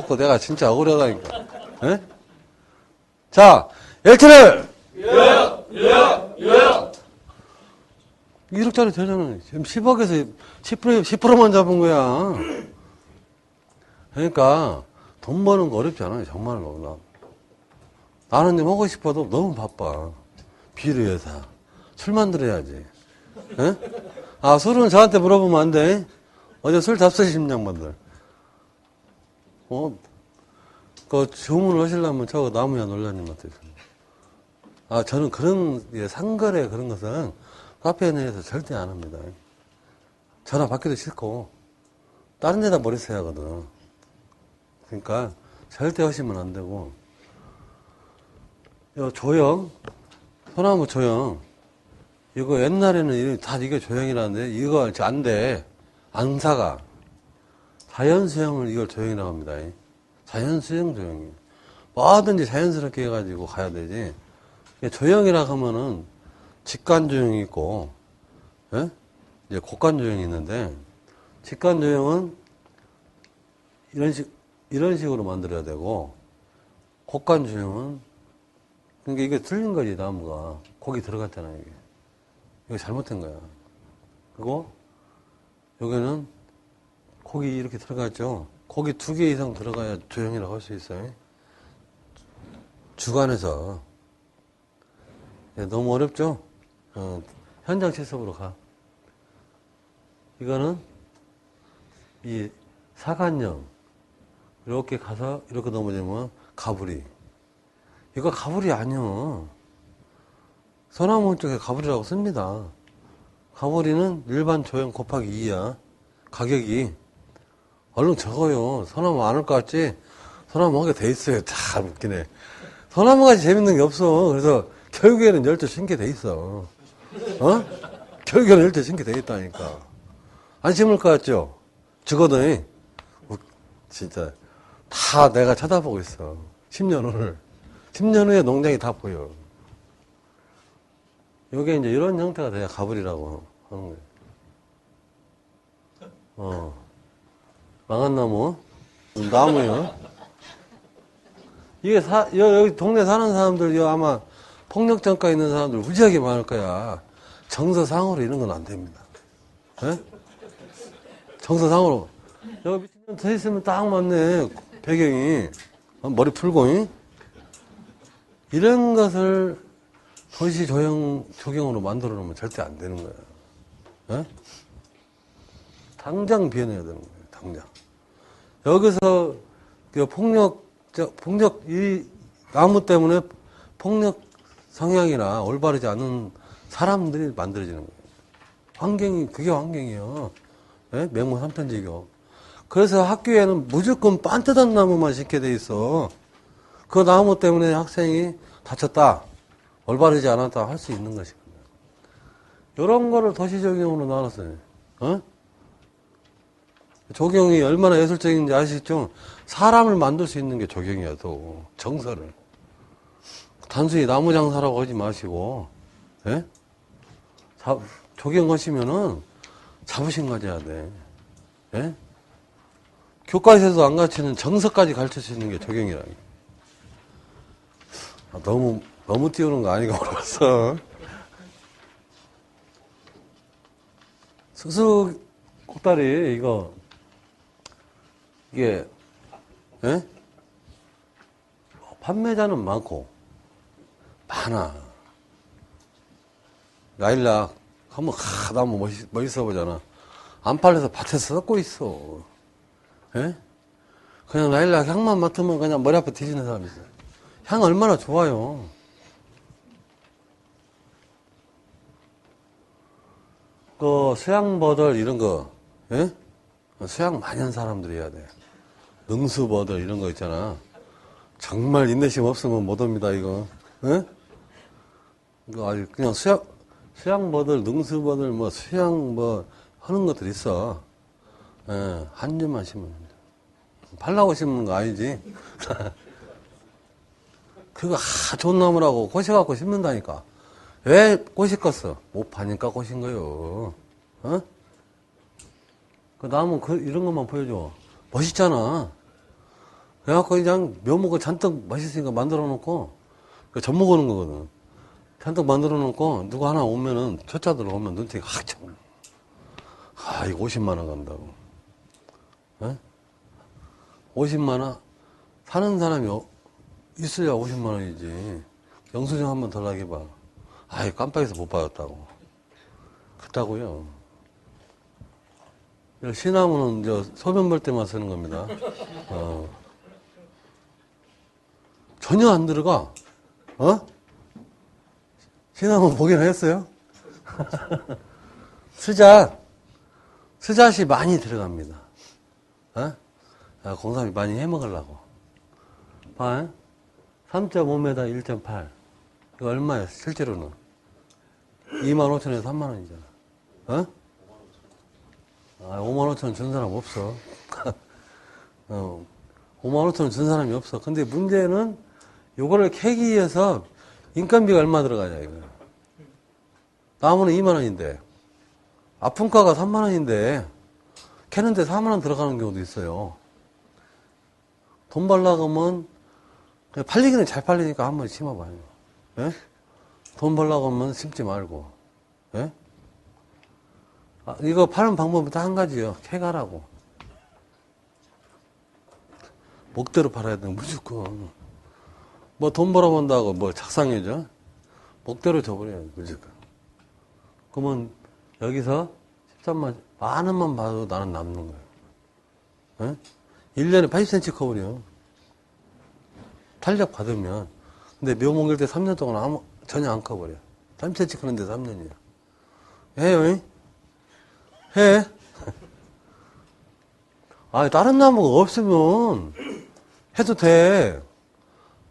받고 내가 진짜 억울하다니까. 예? 자! 유효, 유효, 유효. 1억짜리 되잖아. 지금 10억에서 10%, 10%만 잡은 거야. 그러니까 돈 버는 거 어렵지 않아요. 정말로. 나. 나는 좀 하고 싶어도 너무 바빠. 비료회사. 술 만들어야지. 예? 아, 술은 저한테 물어보면 안 돼. 어제 술 잡수신 양반들. 어, 그 주문을 하시려면 저 나무야 놀라님한테. 아, 저는 그런, 예, 상거래 그런 것은 카페 내에서 절대 안 합니다. 전화 받기도 싫고, 다른 데다 써야 하거든. 그러니까, 절대 하시면 안 되고, 요 조형, 소나무 조형, 이거 옛날에는 이- 다 이게 조형이라는데, 이거 안 돼. 안 사가. 자연수형을 이걸 조형이라고 합니다. 자연수형 조형이. 뭐든지 자연스럽게 해가지고 가야 되지. 이게 조형이라고 하면은 직관 조형이 있고, 예? 이제 곡관 조형이 있는데, 직관 조형은 이런 식, 이런 식으로 만들어야 되고, 곡관 조형은, 그러니까 이게 틀린 거지, 나무가. 곡이 들어갔잖아, 이게. 이거 잘못된 거야. 그리고, 여기는 곡이 이렇게 들어갔죠. 곡이 두개 이상 들어가야 조형이라고 할 수 있어요. 주관에서. 예, 너무 어렵죠? 어, 현장 실습으로 가. 이거는 이 사간형. 이렇게 가서 이렇게 넘어지면 가부리. 이거 가부리 아니요. 소나무 쪽에 가부리라고 씁니다. 가부리는 일반 조형 곱하기 2야. 가격이. 얼른 적어요. 소나무 안 올 것 같지? 소나무 하게 돼 있어요. 참 웃기네. 소나무같이 재밌는 게 없어. 그래서 결국에는 열두 신게 돼 있어. 어? 결국에는 열두 신게 돼 있다니까. 안 심을 것 같죠? 죽어도, 진짜, 다 내가 쳐다보고 있어. 10년 후를. 10년 후에 농장이 다 보여. 요게 이제 이런 형태가 돼야 가불이라고 하는 거예요. 어. 망한 나무. 나무요. 이게 사, 여, 기 동네 사는 사람들, 여 아마 폭력전가 있는 사람들 무지하게 많을 거야. 정서상으로 이런 건 안 됩니다. 예? 정서상으로. 여기 밑에 서 있으면 딱 맞네. 배경이. 어, 머리 풀고, 잉? 이런 것을 도시 조형, 조경으로 만들어 놓으면 절대 안 되는 거야. 예? 당장 비워내야 되는 거예요. 당장. 여기서 그 폭력, 저, 폭력, 이 나무 때문에 폭력 성향이나 올바르지 않은 사람들이 만들어지는 거예요. 환경이, 그게 환경이에요. 예? 명문 한편지교. 그래서 학교에는 무조건 반듯한 나무만 심게 돼 있어. 그 나무 때문에 학생이 다쳤다. 올바르지 않았다. 할 수 있는 것이거든요. 이런 거를 도시적용으로 나눴어요. 어? 조경이 얼마나 예술적인지 아시죠? 사람을 만들 수 있는 게 조경이야, 또. 정서를. 단순히 나무 장사라고 하지 마시고, 예? 자, 조경 하시면은 자부심 가져야 돼. 예? 교과서에도 안 가르치는 정서까지 가르칠 수 있는 게 조경이라니. 아, 너무, 너무 띄우는 거 아니가 모르겠어. 쑥쑥 꽃다리, 이거, 이게, 예? 판매자는 많고, 많아. 라일락, 한번, 하, 나무 멋있, 멋있어 보잖아. 안 팔려서 밭에서 썩고 있어. 예? 그냥 라일락 향만 맡으면 그냥 머리 아파 뒤지는 사람이 있어요. 향 얼마나 좋아요. 그, 수양버들 이런 거, 예? 수양 한 사람들이 해야 돼. 능수버들 이런 거 있잖아. 정말 인내심 없으면 못 옵니다, 이거. 예? 이거 아주 그냥 수양, 수양버들, 능수버들, 뭐, 수양 뭐, 하는 것들 있어. 예, 한 점만 심으면 됩니다. 팔라고 심는 거 아니지? 그거, 아, 좋은 나무라고 꼬셔갖고 심는다니까. 왜 껐어? 못 파니까 꽃인 거요. 어? 그 나무 그, 이런 것만 보여줘. 멋있잖아. 그래갖고 그냥 묘목을 잔뜩 맛있으니까 만들어 놓고, 그젖 먹는 거거든. 잔뜩 만들어 놓고, 누구 하나 오면은, 초짜들 오면 눈탱이 확 쳐. 아, 이거 50만원 간다고. 에? 50만원? 사는 사람이 어- 있어야 50만원이지. 영수증 한번더 나게 봐. 아이, 깜빡해서 못 받았다고. 그렇다고요. 이제 소변 볼 때만 쓰는 겁니다. 어. 전혀 안 들어가. 어? 시나무 보긴 했어요? 스잣. 스잣이 많이 들어갑니다. 어? 아, 공삼이 많이 해 먹으려고. 봐. 3.5m 1.8. 이거 얼마야, 실제로는? 2만 5천에서 3만 원이잖아. 어? 아, 5만 5천 원준 사람 없어. 어, 5만 5천 원준 사람이 없어. 근데 문제는 요거를 캐기 위해서 인건비가 얼마 들어가냐, 이거. 나무는 2만 원인데, 아픈가가 3만 원인데, 캐는데 4만 원 들어가는 경우도 있어요. 돈 그냥 팔리기는 잘 팔리니까 한 번 심어봐요. 예? 돈 벌려고 하면 심지 말고. 예? 아, 이거 파는 방법은 딱한 가지요. 캐가라고. 목대로 팔아야 돼, 무조건. 뭐 돈 벌어본다고 뭐 착상해져? 목대로 줘버려요, 무조건. 그러면 여기서 13만, 만 원만 봐도 나는 남는 거예요. 예? 1년에 80cm 커버려. 탄력 받으면. 근데 묘목일 때 3년 동안 아무, 전혀 안 커버려. 3cm 크는데 3년이야. 해요, 잉? 해. 아, 다른 나무가 없으면 해도 돼.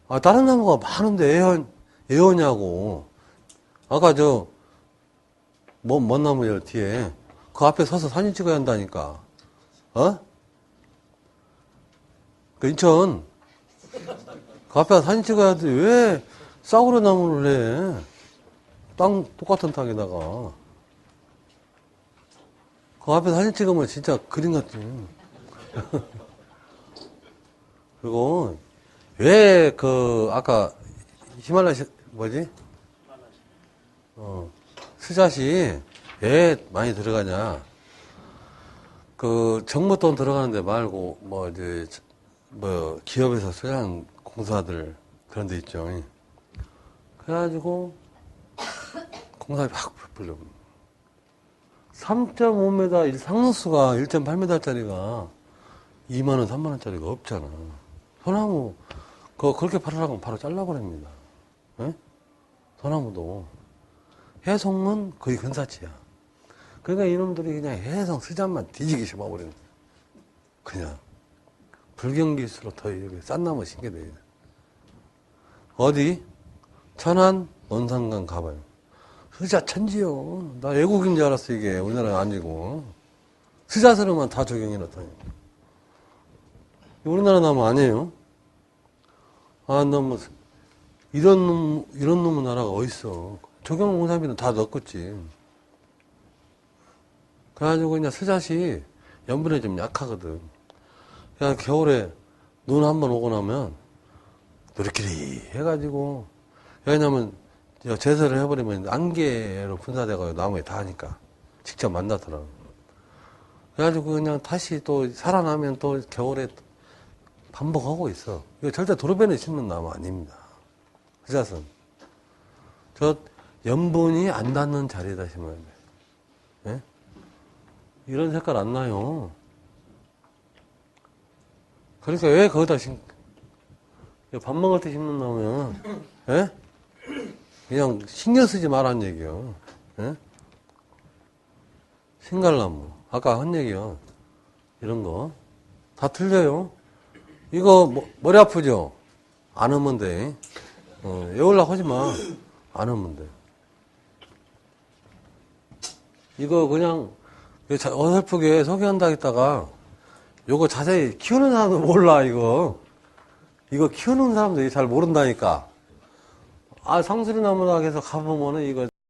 아, 다른 나무가 많은데 애원, 애원냐고. 아까 저, 뭐, 뭔 나무예요, 뒤에. 그 앞에 서서 사진 찍어야 한다니까. 어? 그 인천. 그 앞에 사진 찍어야 돼. 왜 싸구려 나무를 해? 땅, 똑같은 땅에다가. 그 앞에 사진 찍으면 진짜 그림 같지. 그리고, 왜, 그, 아까, 히말라야, 뭐지? 어, 스잣이 왜 많이 들어가냐. 그, 정부 돈 들어가는데 말고, 뭐, 이제, 뭐, 기업에서 쓰는 공사들, 그런 데 있죠. 그래가지고, 공사비 확 불려. 3.5m 상수가 1.8m짜리가 2만 원, 3만 원짜리가 없잖아. 소나무, 그거 그렇게 팔으라고 바로 잘라버립니다. 예? 소나무도. 해송은 거의 근사치야. 그러니까 이놈들이 그냥 해송 스잔만 뒤지게 심어버리는 거야. 그냥. 불경기수로 더 이렇게 싼 나무 심게 돼. 어디? 천안, 논산강 가봐요. 스자 천지요. 나 외국인 줄 알았어, 이게. 우리나라 아니고. 스자스러만 다 적용해 놨다니. 우리나라 나무 아니에요. 아, 너무, 이런 놈, 이런 놈의 나라가 어딨어. 적용 공사비는 다 넣었겠지. 그래가지고 그냥 스잣이 염분에 좀 약하거든. 그냥 겨울에 눈 한 번 오고 나면 노리끼리 해가지고 왜냐면 저 제설을 해버리면 안개로 분사돼가지고 나무에 닿으니까 직접 만나더라고. 그래가지고 그냥 다시 또 살아나면 또 겨울에 반복하고 있어. 이거 절대 도로변에 심는 나무 아닙니다. 스잣은. 저 염분이 안 닿는 자리에다 심어야 돼. 예? 이런 색깔 안 나요. 그러니까 왜 거기다 심, 밥 먹을 때 심는 나무면, 예? 그냥 신경 쓰지 말란 얘기요. 예? 신갈나무. 아까 한 얘기요. 이런 거. 다 틀려요. 이거 뭐- 머리 아프죠? 안 하면 돼. 어, 외우려고 하지 마. 안 하면 돼. 이거 그냥 자- 어설프게 소개한다 했다가 요거 자세히 키우는 사람도 몰라 이거 이거 키우는 사람들이 잘 모른다니까 아 상수리 나무다 해서 가보면은 이거